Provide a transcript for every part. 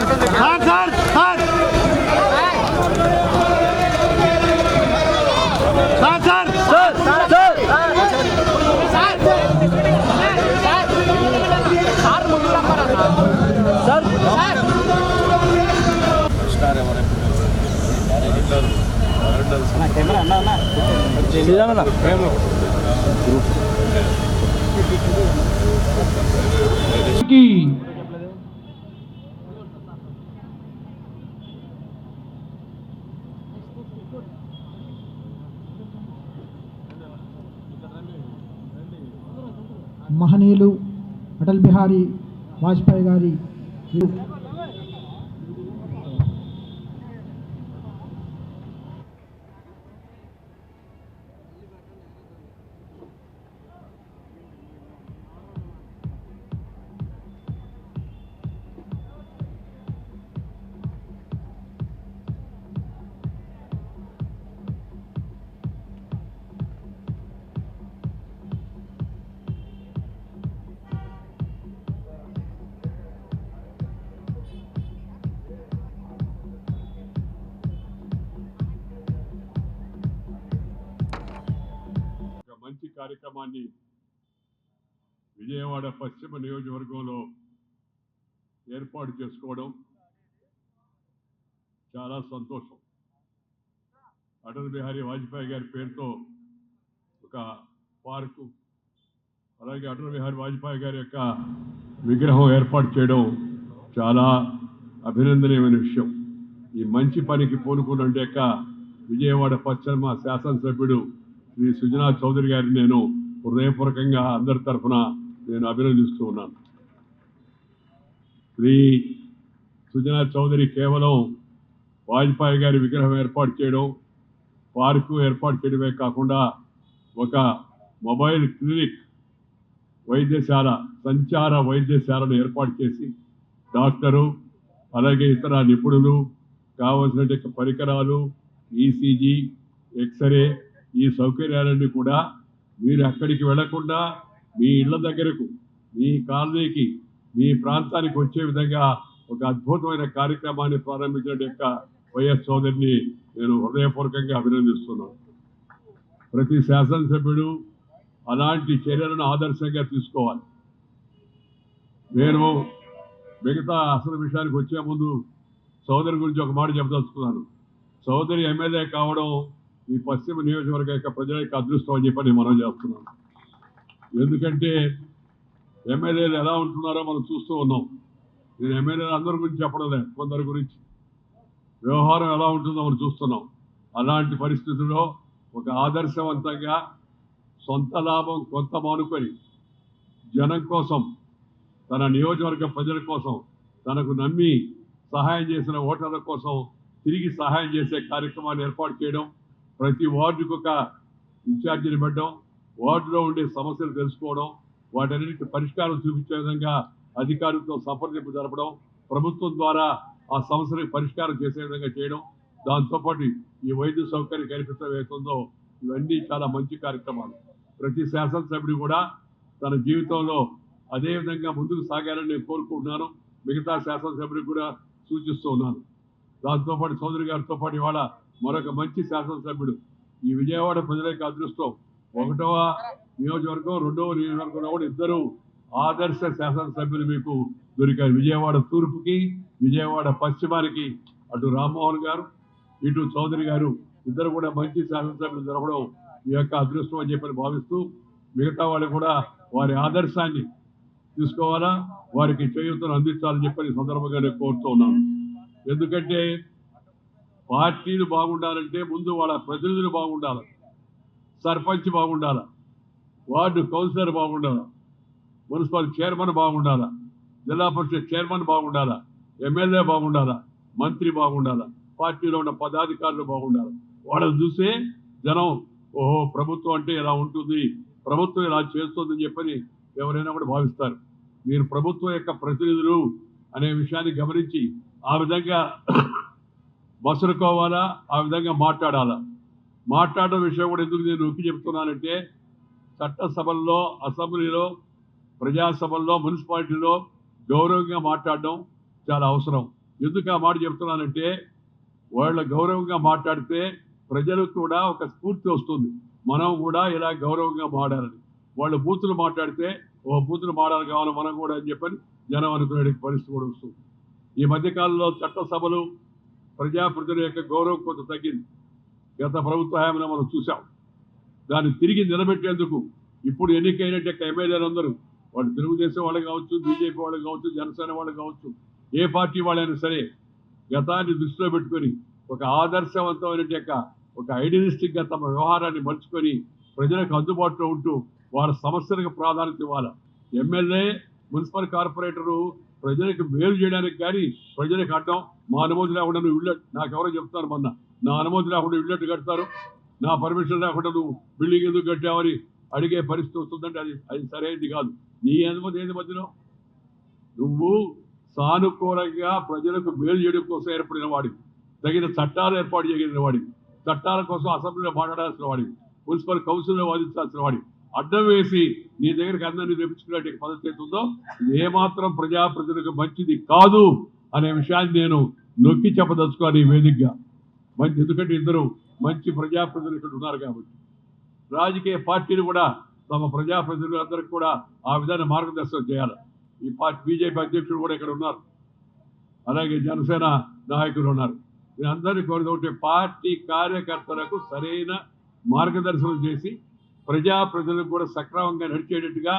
হাত হাত হাত కెమెరా అన్న కెమెరా మహనీయులు అటల్ బిహారీ వాజ్పేయి గారి కార్యక్రమాన్ని విజయవాడ పశ్చిమ నియోజకవర్గంలో ఏర్పాటు చేసుకోవడం చాలా సంతోషం. అటల్ బిహారీ వాజ్పేయి గారి పేరుతో ఒక పార్కు అలాగే అటల్ బిహారీ వాజ్పేయి గారి యొక్క విగ్రహం ఏర్పాటు చేయడం చాలా అభినందనీయమైన విషయం. ఈ మంచి పనికి పూనుకున్నాక విజయవాడ పశ్చిమ శాసనసభ్యుడు శ్రీ సుజనా చౌదరి గారిని నేను హృదయపూర్వకంగా అందరి తరఫున నేను అభినందిస్తూ ఉన్నాను. శ్రీ సుజనా చౌదరి కేవలం వాజ్పేయి గారి విగ్రహం ఏర్పాటు చేయడం పార్కు ఏర్పాటు చేయడమే కాకుండా ఒక మొబైల్ క్లినిక్ వైద్యశాల సంచార వైద్యశాలను ఏర్పాటు చేసి డాక్టరు అలాగే ఇతర నిపుణులు కావలసిన పరికరాలు ఈసీజీ ఎక్స్రే ఈ సౌకర్యాలన్నీ కూడా మీరు అక్కడికి వెళ్ళకుండా మీ ఇళ్ళ దగ్గరకు మీ కాలనీకి మీ ప్రాంతానికి వచ్చే విధంగా ఒక అద్భుతమైన కార్యక్రమాన్ని ప్రారంభించిన యొక్క వైఎస్ చౌదరిని నేను హృదయపూర్వకంగా అభినందిస్తున్నాను. ప్రతి శాసనసభ్యుడు అలాంటి చర్యలను ఆదర్శంగా తీసుకోవాలి. నేను మిగతా అసలు విషయానికి వచ్చే ముందు సోదరి గురించి ఒక మాట చెప్పదలుచుకున్నాను. సోదరి ఎమ్మెల్యే కావడం ఈ పశ్చిమ నియోజకవర్గ యొక్క ప్రజల యొక్క అదృష్టం అని చెప్పి మనం చేస్తున్నాను. ఎందుకంటే ఎమ్మెల్యేలు ఎలా ఉంటున్నారో మనం చూస్తూ ఉన్నాం. నేను ఎమ్మెల్యేలు అందరి గురించి చెప్పడం కొందరి గురించి. వ్యవహారం ఎలా ఉంటుందో మనం చూస్తున్నాం. అలాంటి పరిస్థితుల్లో ఒక ఆదర్శవంతంగా సొంత లాభం కొంత మానుకొని జనం కోసం తన నియోజకవర్గ ప్రజల కోసం తనకు నమ్మి సహాయం చేసిన ఓటర్ల కోసం తిరిగి సహాయం చేసే కార్యక్రమాన్ని ఏర్పాటు చేయడం ప్రతి వార్డుకు ఒక ఇన్ఛార్జిని పెట్టడం వార్డులో ఉండే సమస్యలు తెలుసుకోవడం వాటన్నిటికి పరిష్కారం చూపించే విధంగా అధికారులతో సంప్రదింపు జరపడం ప్రభుత్వం ద్వారా ఆ సమస్యలకు పరిష్కారం చేసే విధంగా చేయడం దాంతోపాటు ఈ వైద్య సౌకర్యం కల్పించడం ఏతుందో ఇవన్నీ చాలా మంచి కార్యక్రమాలు. ప్రతి శాసనసభ్యుడు కూడా తన జీవితంలో అదేవిధంగా ముందుకు సాగాలని నేను కోరుకుంటున్నాను. మిగతా శాసనసభ్యుడికి కూడా సూచిస్తూ ఉన్నాను. దాంతోపాటు చౌదరి గారితో పాటు ఇవాళ మరొక మంచి శాసనసభ్యుడు. ఈ విజయవాడ ప్రజల యొక్క అదృష్టం. ఒకటవ నియోజకవర్గం రెండవ నియోజకవర్గంలో కూడా ఇద్దరు ఆదర్శ శాసనసభ్యులు మీకు దొరికారు. విజయవాడ తూర్పుకి విజయవాడ పశ్చిమానికి అటు రామ్మోహన్ గారు ఇటు చౌదరి గారు ఇద్దరు కూడా మంచి శాసనసభ్యులు దొరకడం మీ యొక్క అదృష్టం అని చెప్పని భావిస్తూ మిగతా వాళ్ళు కూడా వారి ఆదర్శాన్ని తీసుకోవాలా? వారికి చేయూతను అందించాలని చెప్పని సందర్భంగా నేను కోరుతూ ఉన్నాను. ఎందుకంటే పార్టీలు బాగుండాలంటే ముందు వాళ్ళ ప్రతినిధులు బాగుండాలి. సర్పంచ్ బాగుండాల. వార్డు కౌన్సిలర్ బాగుండాలి. మున్సిపల్ చైర్మన్ బాగుండాలా. జిల్లా పరిషత్ చైర్మన్ బాగుండాలా. ఎమ్మెల్యే బాగుండాలా. మంత్రి బాగుండాలా. పార్టీలో ఉన్న పదాధికారులు బాగుండాలి. వాళ్ళని చూసే జనం ఓహో ప్రభుత్వం అంటే ఇలా ఉంటుంది. ప్రభుత్వం ఇలా చేస్తుందని చెప్పని ఎవరైనా కూడా భావిస్తారు. మీరు ప్రభుత్వం యొక్క ప్రతినిధులు అనే విషయాన్ని గమనించి ఆ విధంగా మసులుకోవాలా ఆ విధంగా మాట్లాడాలా? మాట్లాడడం విషయం కూడా ఎందుకు నేను నొక్కి చెప్తున్నానంటే చట్టసభల్లో అసెంబ్లీలో ప్రజాసభల్లో మున్సిపాలిటీలో గౌరవంగా మాట్లాడడం చాలా అవసరం. ఎందుకు ఆ మాట చెప్తున్నానంటే వాళ్ళ గౌరవంగా మాట్లాడితే ప్రజలకు కూడా ఒక స్ఫూర్తి వస్తుంది. మనం కూడా ఇలా గౌరవంగా మాడాలని వాళ్ళు బూతులు మాట్లాడితే ఓ బూతులు మాడాలి కావాలి మనం కూడా అని చెప్పని జనం అనుకునే పరిస్థితి కూడా వస్తుంది. ఈ మధ్యకాలంలో చట్టసభలు ప్రజాప్రతినిధుల యొక్క గౌరవం కొంత తగ్గింది. గత ప్రభుత్వ హయాంలో మనం చూసాం దాన్ని తిరిగి నిలబెట్టేందుకు ఇప్పుడు ఎన్నికైనట్టు ఎమ్మెల్యేలు అందరూ వాళ్ళు తెలుగుదేశం వాళ్ళు కావచ్చు బీజేపీ వాళ్ళు కావచ్చు జనసేన వాళ్ళు కావచ్చు ఏ పార్టీ వాళ్ళైనా సరే గతాన్ని దృష్టిలో పెట్టుకొని ఒక ఆదర్శవంతమైన యొక్క ఒక ఐడియలిస్టిక్గా తమ వ్యవహారాన్ని మలుచుకొని ప్రజలకు అందుబాటులో ఉంటూ వాళ్ళ సమస్యలకు ప్రాధాన్యత ఇవ్వాలి? ఎమ్మెల్యే మున్సిపల్ కార్పొరేటరు ప్రజలకు మేలు చేయడానికి కానీ ప్రజలకు అడ్డం మా అనుమతి లేకుండా నువ్వు ఇల్లు నాకు చెప్తాను మొన్న. నా అనుమతి లేకుండా ఇళ్ళట్టు కడతారు? నా పర్మిషన్ లేకుండా నువ్వు బిల్డింగ్ ఎందుకు కట్టావని అడిగే పరిస్థితి వస్తుందంటే అది అది సరైనది కాదు. నీ అనుమతి ఏంది మధ్యలో? నువ్వు సానుకూలంగా ప్రజలకు మేలు చేయడం కోసం ఏర్పడిన వాడివి. తగిన చట్టాలు ఏర్పాటు చేయగలిగిన వాడివి. చట్టాల కోసం అసెంబ్లీలో మాట్లాడాల్సిన వాడివి. మున్సిపల్ కౌన్సిల్లో వాదించాల్సిన వాడివి. అడ్డం వేసి నీ దగ్గరికి అందరినీ తెప్పించుకునే పద్ధతి అయితే ఇది ఏమాత్రం ప్రజా ప్రజలకు మంచిది కాదు అనే విషయాన్ని నేను నొక్కి చెప్పదలుచుకోవాలి ఈ వేదికగా. మంచి ఎందుకంటే ఇద్దరు మంచి ప్రజాప్రతినిధులు ఇక్కడ ఉన్నారు కాబట్టి. రాజకీయ పార్టీలు కూడా తమ ప్రజాప్రతినిధులందరికీ కూడా ఆ విధాన మార్గదర్శనం చేయాలి. ఈ పార్టీ బీజేపీ అధ్యక్షుడు కూడా ఇక్కడ ఉన్నారు. అలాగే జనసేన నాయకులు ఉన్నారు. అందరినీ కోరుతూ పార్టీ కార్యకర్తలకు సరైన మార్గదర్శనం చేసి ప్రజా ప్రజలకు కూడా సక్రమంగా నడిచేటట్టుగా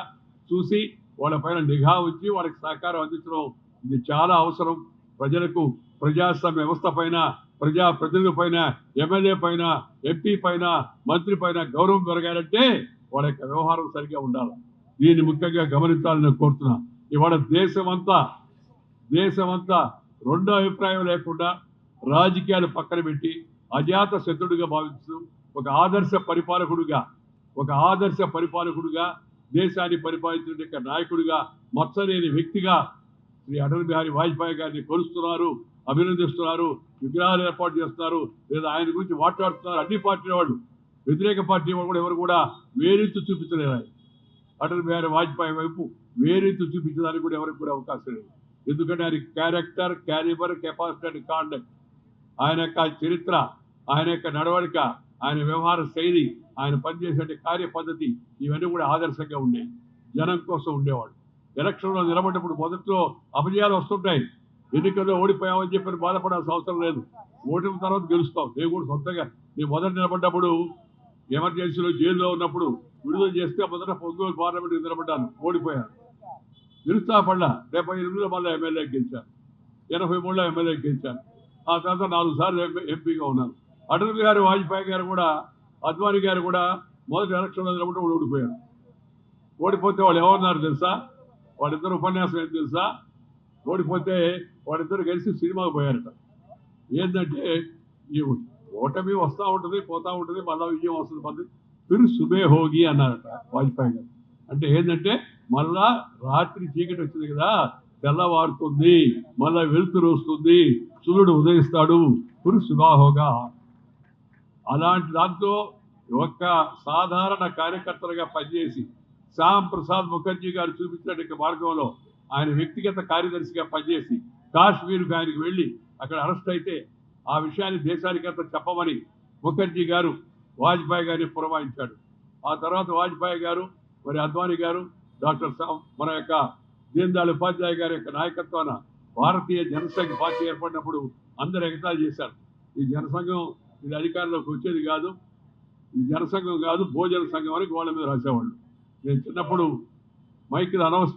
చూసి వాళ్ళపైన నిఘా ఉంచి వాళ్ళకి సహకారం అందించడం ఇది చాలా అవసరం. ప్రజలకు ప్రజాస్వామ్య వ్యవస్థ పైన ప్రజా ప్రతినిధుల పైన ఎమ్మెల్యే పైన ఎంపీ పైన మంత్రి పైన గౌరవం పెరగాలంటే వాళ్ళ యొక్క వ్యవహారం సరిగ్గా ఉండాలి. దీన్ని ముఖ్యంగా గమనించాలని నేను కోరుతున్నా. ఇవాళ దేశమంతా దేశమంతా రెండో అభిప్రాయం లేకుండా రాజకీయాలు పక్కన పెట్టి అజాత శత్రుడిగా భావిస్తూ ఒక ఆదర్శ పరిపాలకుడుగా ఒక ఆదర్శ పరిపాలకుడుగా దేశాన్ని పరిపాలించిన నాయకుడిగా మచ్చలేని వ్యక్తిగా శ్రీ అటల్ బిహారీ వాజ్పేయి గారిని కొలుస్తున్నారు అభినందిస్తున్నారు విగ్రహాలు ఏర్పాటు చేస్తున్నారు లేదా ఆయన గురించి మాట్లాడుతున్నారు అన్ని పార్టీల వాళ్ళు. వ్యతిరేక పార్టీ వాళ్ళు కూడా ఎవరు కూడా వేరెత్తు చూపించలేరు ఆయన. అటల్ బిహారీ వాజ్పేయి వైపు వేరెత్తు చూపించడానికి కూడా ఎవరికి కూడా అవకాశం లేదు. ఎందుకంటే ఆయన character calibre capacity and conduct ఆయన యొక్క చరిత్ర ఆయన యొక్క నడవడిక ఆయన వ్యవహార శైలి ఆయన పనిచేసే కార్య పద్ధతి ఇవన్నీ కూడా ఆదర్శంగా ఉండేవి జనం కోసం ఉండేవాడు ఎలక్షన్లో నిలబడ్డప్పుడు మొదట్లో అపజయాలు వస్తుంటాయి. ఎన్నికల్లో ఓడిపోయామని చెప్పి బాధపడాల్సిన అవసరం లేదు. ఓటిన తర్వాత గెలుస్తాం. నేను కూడా సొంతంగా. నేను మొదట నిలబడ్డప్పుడు ఎమర్జెన్సీలో జైల్లో ఉన్నప్పుడు విడుదల చేస్తే మొదట పొంగోలు పార్లమెంట్కి నిలబడ్డాను. ఓడిపోయాను. నిరుత్సాహపడ్డా. డెబ్బై ఎనిమిదిలో మళ్ళీ ఎమ్మెల్యే గెలిచాను. ఎనభై మూడులో ఎమ్మెల్యే గెలిచాను. ఆ తర్వాత నాలుగు సార్లు ఎంపీ- ఎంపీగా ఉన్నాను. అటల్ గారు వాజ్పేయి గారు కూడా అద్వానీ గారు కూడా మొదటి ఎలక్షన్లో నిలబడి ఓడిపోయారు. ఓడిపోతే వాళ్ళు ఎవరున్నారు తెలుసా? వాళ్ళిద్దరు ఉపన్యాసం ఏం తెలుసా? ఓడిపోతే వాళ్ళిద్దరు కలిసి సినిమాకి పోయారట. ఏంటంటే ఈ ఓటమి వస్తూ ఉంటుంది పోతా ఉంటుంది మళ్ళా విజయం వస్తుంది పద్ధతి. ఫిర్ సుబే హోగి అన్నారట వాజ్పేయి గారు. అంటే ఏంటంటే మళ్ళా రాత్రి చీకటి వచ్చింది కదా తెల్లవారుతుంది మళ్ళా వెలుతురు వస్తుంది సూర్యుడు ఉదయిస్తాడు తిరు సుబా అలాంటి దాంతో ఒక సాధారణ కార్యకర్తలుగా పనిచేసి శ్యామ్ ప్రసాద్ ముఖర్జీ గారు చూపించినటువంటి మార్గంలో ఆయన వ్యక్తిగత కార్యదర్శిగా పనిచేసి కాశ్మీర్కు ఆయనకు వెళ్ళి అక్కడ అరెస్ట్ అయితే ఆ విషయాన్ని దేశానికంతా చెప్పమని ముఖర్జీ గారు వాజ్పేయి గారిని పురమాయించాడు. ఆ తర్వాత వాజ్పేయి గారు మరి అద్వానీ గారు డాక్టర్ మన యొక్క దీన్దయాళ్ ఉపాధ్యాయ గారి యొక్క నాయకత్వాన భారతీయ జనసంఘ పార్టీ ఏర్పడినప్పుడు అందరు ఎగతాలు చేశారు. ఈ జనసంఘం ఇది అధికారంలోకి వచ్చేది కాదు ఇది జనసంఘం కాదు భోజన సంఘం అని గోళ్ళ మీద రాసేవాళ్ళు. నేను చిన్నప్పుడు మైకిల్ అనౌన్స్